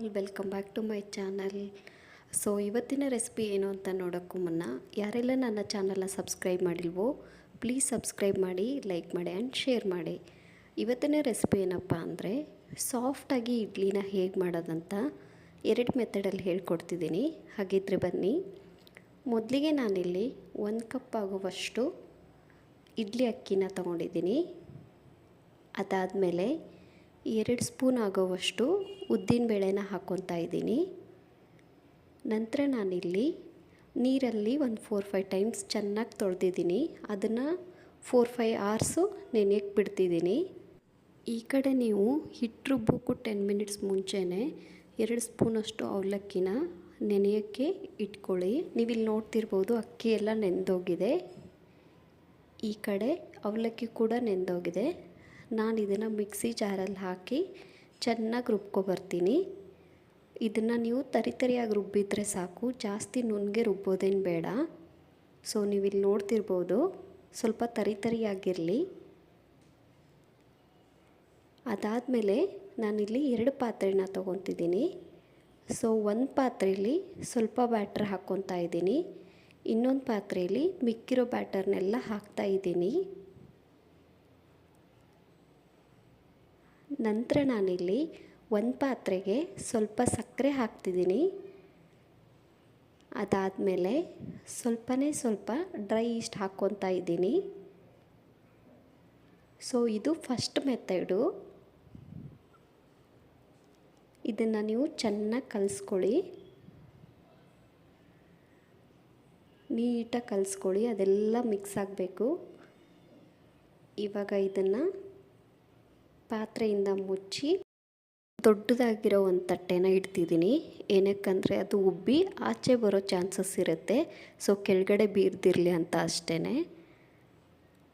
All welcome back to my channel so ಇವತ್ತಿನ recipe ಏನು ಅಂತ ನೋಡೋಕ್ಕೂ ಮುನ್ನ, ಯಾರೆಲ್ಲ ನನ್ನ ಚಾನಲ್ನ ಸಬ್ಸ್ಕ್ರೈಬ್ ಮಾಡಿಲ್ವೋ ಪ್ಲೀಸ್ ಸಬ್ಸ್ಕ್ರೈಬ್ ಮಾಡಿ ಲೈಕ್ ಮಾಡಿ ಆ್ಯಂಡ್ ಶೇರ್ ಮಾಡಿ. ಇವತ್ತಿನ ರೆಸಿಪಿ ಏನಪ್ಪ ಅಂದರೆ ಸಾಫ್ಟಾಗಿ ಇಡ್ಲಿನ ಹೇಗೆ ಮಾಡೋದಂತ ಎರಡು ಮೆಥಡಲ್ಲಿ ಹೇಳ್ಕೊಡ್ತಿದ್ದೀನಿ. ಹಾಗಿದ್ರೆ ಬನ್ನಿ. ಮೊದಲಿಗೆ ನಾನಿಲ್ಲಿ ಒಂದು ಕಪ್ ಆಗುವಷ್ಟು ಇಡ್ಲಿ ಅಕ್ಕಿನ ತೊಗೊಂಡಿದ್ದೀನಿ. ಅದಾದಮೇಲೆ ಎರಡು ಸ್ಪೂನ್ ಆಗೋವಷ್ಟು ಉದ್ದಿನಬೇಳೆನ ಹಾಕ್ಕೊತಾ ಇದ್ದೀನಿ. ನಂತರ ನಾನಿಲ್ಲಿ ನೀರಲ್ಲಿ ಒಂದು ಫೋರ್ ಫೈವ್ ಟೈಮ್ಸ್ ಚೆನ್ನಾಗಿ ತೊಳೆದಿದ್ದೀನಿ. ಅದನ್ನು ಫೋರ್ ಫೈವ್ ಆರ್ಸು ನೆನೆಯಕ್ಕೆ ಬಿಡ್ತಿದ್ದೀನಿ. ಈ ಕಡೆ ನೀವು ಹಿಟ್ಟು ರುಬ್ಬೋಕ್ಕೂ ಟೆನ್ ಮಿನಿಟ್ಸ್ ಮುಂಚೆನೇ ಎರಡು ಸ್ಪೂನಷ್ಟು ಅವಲಕ್ಕಿನ ನೆನೆಯೋಕ್ಕೆ ಇಟ್ಕೊಳ್ಳಿ. ನೀವಿಲ್ಲಿ ನೋಡ್ತಿರ್ಬೋದು ಅಕ್ಕಿ ಎಲ್ಲ ನೆಂದೋಗಿದೆ. ಈ ಕಡೆ ಅವಲಕ್ಕಿ ಕೂಡ ನೆಂದೋಗಿದೆ. ನಾನು ಇದನ್ನು ಮಿಕ್ಸಿ ಜಾರಲ್ಲಿ ಹಾಕಿ ಚೆನ್ನಾಗಿ ರುಬ್ಕೊಬರ್ತೀನಿ. ಇದನ್ನು ನೀವು ತರಿ ತರಿಯಾಗಿ ರುಬ್ಬಿದ್ರೆ ಸಾಕು, ಜಾಸ್ತಿ ನುಣ್ಣಗೆ ರುಬ್ಬೋದೇನು ಬೇಡ. ಸೊ ನೀವು ಇಲ್ಲಿ ನೋಡ್ತಿರ್ಬೋದು, ಸ್ವಲ್ಪ ತರಿ ತರಿಯಾಗಿರಲಿ. ಅದಾದಮೇಲೆ ನಾನಿಲ್ಲಿ ಎರಡು ಪಾತ್ರೆನ ತೊಗೊತಿದ್ದೀನಿ. ಸೊ ಒಂದು ಪಾತ್ರೆಯಲ್ಲಿ ಸ್ವಲ್ಪ ಬ್ಯಾಟ್ರ್ ಹಾಕ್ಕೊತಾ ಇದ್ದೀನಿ. ಇನ್ನೊಂದು ಪಾತ್ರೆಯಲ್ಲಿ ಮಿಕ್ಕಿರೋ ಬ್ಯಾಟರ್ನೆಲ್ಲ ಹಾಕ್ತಾ ಇದ್ದೀನಿ. ನಂತರ ನಾನಿಲ್ಲಿ ಒಂದು ಪಾತ್ರೆಗೆ ಸ್ವಲ್ಪ ಸಕ್ಕರೆ ಹಾಕ್ತಿದ್ದೀನಿ. ಅದಾದಮೇಲೆ ಸ್ವಲ್ಪನೇ ಸ್ವಲ್ಪ ಡ್ರೈ ಈಸ್ಟ್ ಹಾಕ್ಕೊತಾ ಇದ್ದೀನಿ. ಸೊ, ಇದು ಫಸ್ಟ್ ಮೆಥಡು. ಇದನ್ನು ನೀವು ಚೆನ್ನಾಗಿ ಕಲಿಸ್ಕೊಳ್ಳಿ. ನೀಟಾಗಿ ಕಲಿಸ್ಕೊಳ್ಳಿ, ಅದೆಲ್ಲ ಮಿಕ್ಸ್ ಆಗಬೇಕು. ಇವಾಗ ಇದನ್ನು ಪಾತ್ರೆಯಿಂದ ಮುಚ್ಚಿ ದೊಡ್ಡದಾಗಿರೋ ಒಂದು ತಟ್ಟೆನ ಇಡ್ತಿದ್ದೀನಿ. ಏನಕ್ಕಂದರೆ ಅದು ಉಬ್ಬಿ ಆಚೆ ಬರೋ ಚಾನ್ಸಸ್ ಇರುತ್ತೆ. ಸೊ, ಕೆಳಗಡೆ ಬೀರ್ದಿರಲಿ ಅಂತ ಅಷ್ಟೇ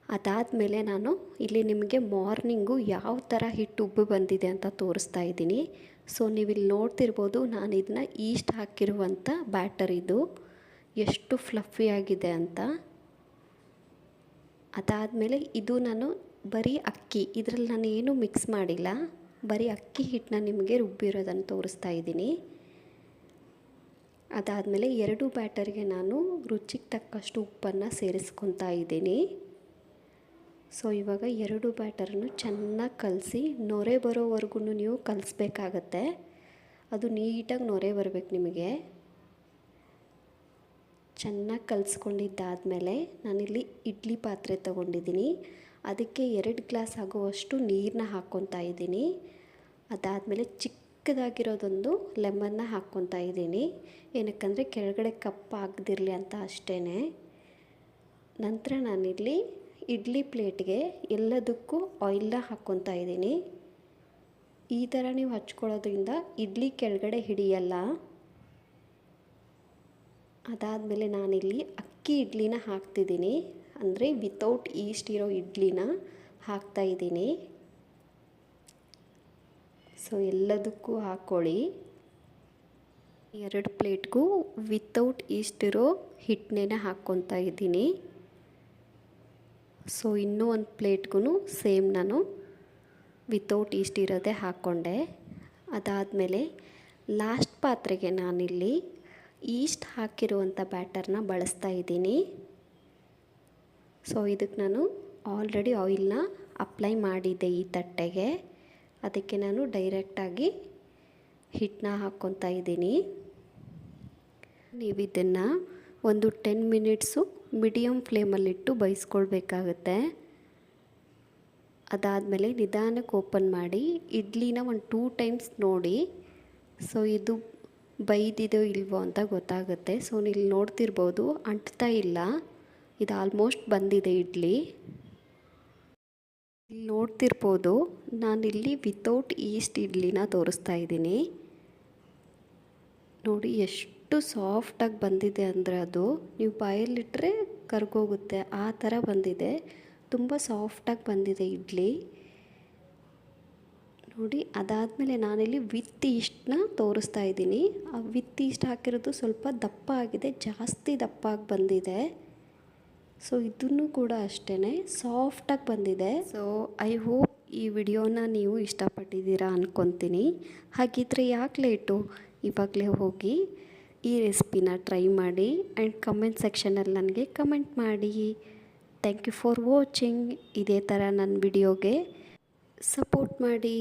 ಅದಾದಮೇಲೆ ನಾನು ಇಲ್ಲಿ ನಿಮಗೆ ಮಾರ್ನಿಂಗು ಯಾವ ಥರ ಹಿಟ್ಟು ಉಬ್ಬು ಬಂದಿದೆ ಅಂತ ತೋರಿಸ್ತಾ ಇದ್ದೀನಿ. ಸೊ, ನೀವಿಲ್ಲಿ ನೋಡ್ತಿರ್ಬೋದು ನಾನು ಇದನ್ನ ಈಸ್ಟ್ ಹಾಕಿರುವಂಥ ಬ್ಯಾಟರ್ ಇದು. ಎಷ್ಟು ಫ್ಲಫಿಯಾಗಿದೆ ಅಂತ. ಅದಾದಮೇಲೆ ಇದು ನಾನು ಬರೀ ಅಕ್ಕಿ, ಇದರಲ್ಲಿ ನಾನು ಏನು ಮಿಕ್ಸ್ ಮಾಡಿಲ್ಲ. ಬರೀ ಅಕ್ಕಿ ಹಿಟ್ಟನ್ನ ನಿಮಗೆ ರುಬ್ಬಿರೋದನ್ನು ತೋರಿಸ್ತಾ ಇದ್ದೀನಿ. ಅದಾದಮೇಲೆ ಎರಡು ಬ್ಯಾಟರ್ಗೆ ನಾನು ರುಚಿಗೆ ತಕ್ಕಷ್ಟು ಉಪ್ಪನ್ನು ಸೇರಿಸ್ಕೊತಾ ಇದ್ದೀನಿ. ಸೊ ಇವಾಗ ಎರಡು ಬ್ಯಾಟರನ್ನು ಚೆನ್ನಾಗಿ ಕಲಸಿ ನೊರೆ ಬರೋವರೆಗೂ ನೀವು ಕಲಿಸ್ಬೇಕಾಗತ್ತೆ. ಅದು ನೀಟಾಗಿ ನೊರೆ ಬರಬೇಕು ನಿಮಗೆ. ಚೆನ್ನಾಗಿ ಕಲಿಸ್ಕೊಂಡಿದ್ದಾದಮೇಲೆ ನಾನಿಲ್ಲಿ ಇಡ್ಲಿ ಪಾತ್ರೆ ತೊಗೊಂಡಿದ್ದೀನಿ. ಅದಕ್ಕೆ ಎರಡು ಗ್ಲಾಸ್ ಆಗುವಷ್ಟು ನೀರನ್ನ ಹಾಕ್ಕೊತಾ ಇದ್ದೀನಿ. ಅದಾದಮೇಲೆ ಚಿಕ್ಕದಾಗಿರೋದೊಂದು ಲೆಮನ್ನ ಹಾಕ್ಕೊತಾ ಇದ್ದೀನಿ. ಏನಕ್ಕಂದರೆ ಕೆಳಗಡೆ ಕಪ್ ಆಗದಿರಲಿ ಅಂತ ಅಷ್ಟೇ ನಂತರ ನಾನಿಲ್ಲಿ ಇಡ್ಲಿ ಪ್ಲೇಟ್ಗೆ ಎಲ್ಲದಕ್ಕೂ ಆಯಿಲ್ನ ಹಾಕ್ಕೊತಾ ಇದ್ದೀನಿ. ಈ ಥರ ನೀವು ಹಚ್ಕೊಳ್ಳೋದ್ರಿಂದ ಇಡ್ಲಿ ಕೆಳಗಡೆ ಹಿಡಿಯಲ್ಲ. ಅದಾದಮೇಲೆ ನಾನಿಲ್ಲಿ ಅಕ್ಕಿ ಇಡ್ಲಿನ ಹಾಕ್ತಿದ್ದೀನಿ. ಅಂದರೆ ವಿತೌಟ್ ಈಸ್ಟ್ ಇರೋ ಇಡ್ಲಿನ ಹಾಕ್ತಾಯಿದ್ದೀನಿ ಸೊ ಎಲ್ಲದಕ್ಕೂ ಹಾಕ್ಕೊಳ್ಳಿ ಎರಡು ಪ್ಲೇಟ್ಗೂ ವಿತೌಟ್ ಈಸ್ಟ್ ಇರೋ ಹಿಟ್ಟನ್ನೇ ಹಾಕ್ಕೊತಾ ಇದ್ದೀನಿ. ಸೊ ಇನ್ನೂ ಒಂದು ಪ್ಲೇಟ್ಗೂ ಸೇಮ್ ನಾನು ವಿತೌಟ್ ಈಸ್ಟ್ ಇರೋದೇ ಹಾಕ್ಕೊಂಡೆ. ಅದಾದಮೇಲೆ ಲಾಸ್ಟ್ ಪಾತ್ರೆಗೆ ನಾನಿಲ್ಲಿ ಈಸ್ಟ್ ಹಾಕಿರುವಂಥ ಬ್ಯಾಟರ್ನ ಬಳಸ್ತಾ ಇದ್ದೀನಿ. ಸೊ ಇದಕ್ಕೆ ನಾನು ಆಲ್ರೆಡಿ ಆಯಿಲ್ನ ಅಪ್ಲೈ ಮಾಡಿದ್ದೆ ಈ ತಟ್ಟೆಗೆ. ಅದಕ್ಕೆ ನಾನು ಡೈರೆಕ್ಟಾಗಿ ಹಿಟ್ಟನ್ನ ಹಾಕ್ಕೊತಾ ಇದ್ದೀನಿ. ನೀವು ಇದನ್ನು ಒಂದು ಟೆನ್ ಮಿನಿಟ್ಸು ಮೀಡಿಯಮ್ ಫ್ಲೇಮಲ್ಲಿಟ್ಟು ಬೇಯಿಸ್ಕೊಳ್ಬೇಕಾಗತ್ತೆ. ಅದಾದಮೇಲೆ ನಿಧಾನಕ್ಕೆ ಓಪನ್ ಮಾಡಿ, ಇಡ್ಲಿನ ಒಂದು ಟೂ ಟೈಮ್ಸ್ ನೋಡಿ. ಸೊ ಇದು ಬೈದಿದೋ ಇಲ್ವೋ ಅಂತ ಗೊತ್ತಾಗುತ್ತೆ. ಸೊ ನೀವು ನೋಡ್ತಿರ್ಬೋದು, ಅಂಟ್ತಾ ಇಲ್ಲ. ಇದು ಆಲ್ಮೋಸ್ಟ್ ಬಂದಿದೆ ಇಡ್ಲಿ. ಇಲ್ಲಿ ನೋಡ್ತಿರ್ಬೋದು ನಾನಿಲ್ಲಿ ವಿತೌಟ್ ಈಸ್ಟ್ ಇಡ್ಲಿನ ತೋರಿಸ್ತಾ ಇದ್ದೀನಿ. ನೋಡಿ ಎಷ್ಟು ಸಾಫ್ಟಾಗಿ ಬಂದಿದೆ ಅಂದರೆ ಅದು. ನೀವು ಬಾಯಲ್ಲಿಟ್ಟರೆ ಕರ್ಗೋಗುತ್ತೆ, ಆ ಥರ ಬಂದಿದೆ. ತುಂಬ ಸಾಫ್ಟಾಗಿ ಬಂದಿದೆ ಇಡ್ಲಿ. ನೋಡಿ, ಅದಾದಮೇಲೆ ನಾನಿಲ್ಲಿ ವಿತ್ ಈಸ್ಟ್ನ ತೋರಿಸ್ತಾ ಇದ್ದೀನಿ. ಆ ವಿತ್ ಈಸ್ಟ್ ಹಾಕಿರೋದು ಸ್ವಲ್ಪ ದಪ್ಪ ಆಗಿದೆ, ಜಾಸ್ತಿ ದಪ್ಪ ಆಗಿ ಬಂದಿದೆ. ಸೊ ಇದನ್ನು ಕೂಡ ಅಷ್ಟೇ ಸಾಫ್ಟಾಗಿ ಬಂದಿದೆ. ಸೊ ಐ ಹೋಪ್ ಈ ವಿಡಿಯೋನ ನೀವು ಇಷ್ಟಪಟ್ಟಿದ್ದೀರಾ ಅಂದ್ಕೊತೀನಿ ಹಾಗಿದ್ರೆ ಯಾಕೆ ಲೇಟು ಇವಾಗಲೇ ಹೋಗಿ ಈ ರೆಸಿಪಿನ ಟ್ರೈ ಮಾಡಿ ಆ್ಯಂಡ್ ಕಮೆಂಟ್ ಸೆಕ್ಷನಲ್ಲಿ ನನಗೆ ಕಮೆಂಟ್ ಮಾಡಿ. ಥ್ಯಾಂಕ್ ಯು ಫಾರ್ ವಾಚಿಂಗ್ ಇದೇ ಥರ ನನ್ನ ವಿಡಿಯೋಗೆ ಸಪೋರ್ಟ್ ಮಾಡಿ.